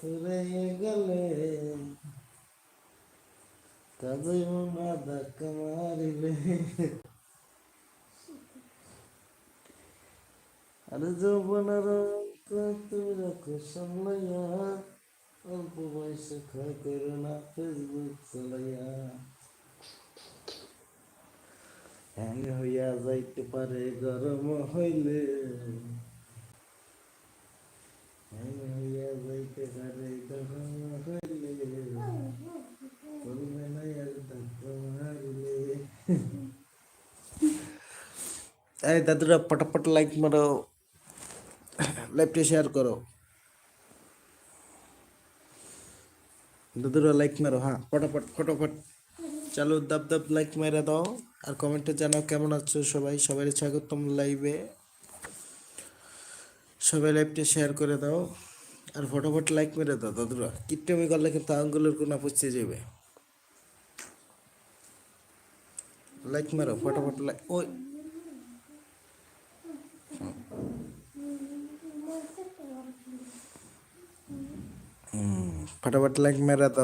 ফুরাইয়া গেলে মারিলে অল্প বয়সে ক্ষয় করো না ফেসবুক চালাইয়া হ্যাং হইয়া যাইতে পারে, গরম হইলে হ্যাং হইয়া যাইতে পারে গরম হইলে করবে না আর ধাক্কা মারিলে এই দাদুরা পটাপট লাইক মারো। লাইভটা শেয়ার করো। দাদুরা লাইক মারো হ্যাঁ ফটাফট ফটাফট চালু দাব দাব লাইক মেরে দাও। আর কমেন্টে জানাও কেমন আছো সবাই। সবাই স্বাগতম লাইভে সবাই লাইভটা শেয়ার করে দাও আর ফটাফট লাইক মেরে দাও দাদুরা কিট্টামি করলে কিন্তু আঙ্গুলের কোনা পুষতে যাবে লাইক মারো ফটাফট লাইক ওই फटाफट लाइक मेरा तो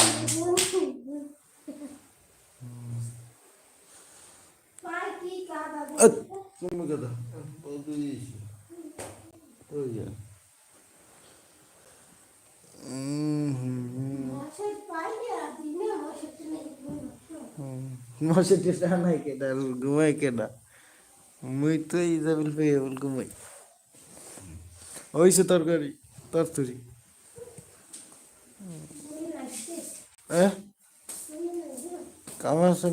গুলিস্তান পার্টি কাদা তুমি কথা ওই যা মশাই পাইলে আর দিনে মশাইটা নেই মশে টেটা নাই কেটা ঘুমাই কেটা মুই তো ইজাবিল পেয়ে বল ঘুমাই ওইসে তরকারি তরতরি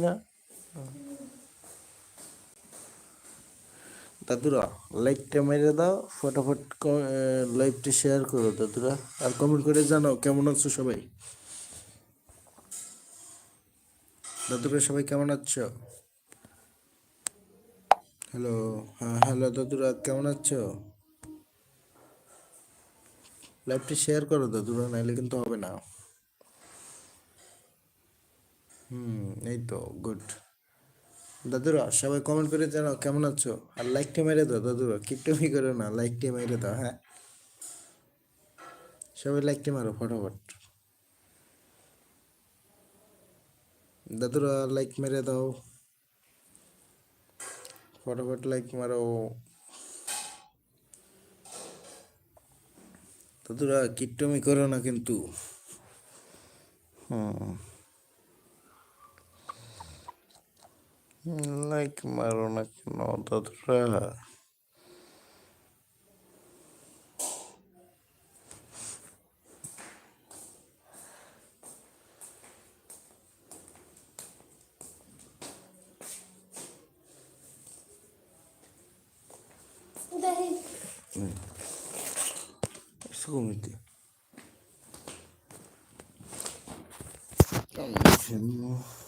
না দাদুরা লাইকটা মেরে দাও, ফটাফট লাইভটা শেয়ার করো দাদুরা। আর কমেন্ট করে জানাও, কেমন আছো সবাই? দাদুরা, সবাই কেমন আছো? হ্যালো হ্যাঁ হ্যালো দাদুরা, কেমন আছো? লাইভটা শেয়ার করো দাদুরা, নাইলে কিন্তু হবে না। হুম, এই তো গুড দাদুরা, সবাই কমেন্ট করে জানাও, কেমন আছো? আর লাইকটা মেরে দাও, দাদুরা কিপটেমি করো না লাইকটা মেরে দাও হ্যাঁ? সবাই লাইকটা মারো, ফটাফট। দাদুরা লাইক মেরে দাও। ফটাফট লাইক মারো। দাদুরা কিট্টমি করো না কিন্তু। হুম। লাইক মারো না কেন দাদুরা দেখি Sumiti. বেদ্য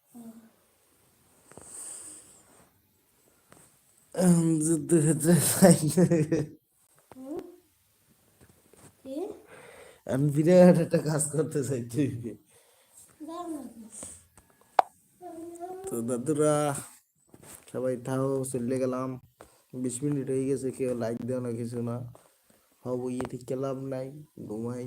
যুদ্ধ ক্ষেত্রে আমি বিরাট একটা কাজ করতে চাই তুই। তো দাদুরা, সবাই থাও, চলে গেলাম। বিশ মিনিট হয়ে গেছে, কেউ লাইক দেও না, কিছু না। হব ইয়ে ঠিক লাভ নাই, ঘুমাই।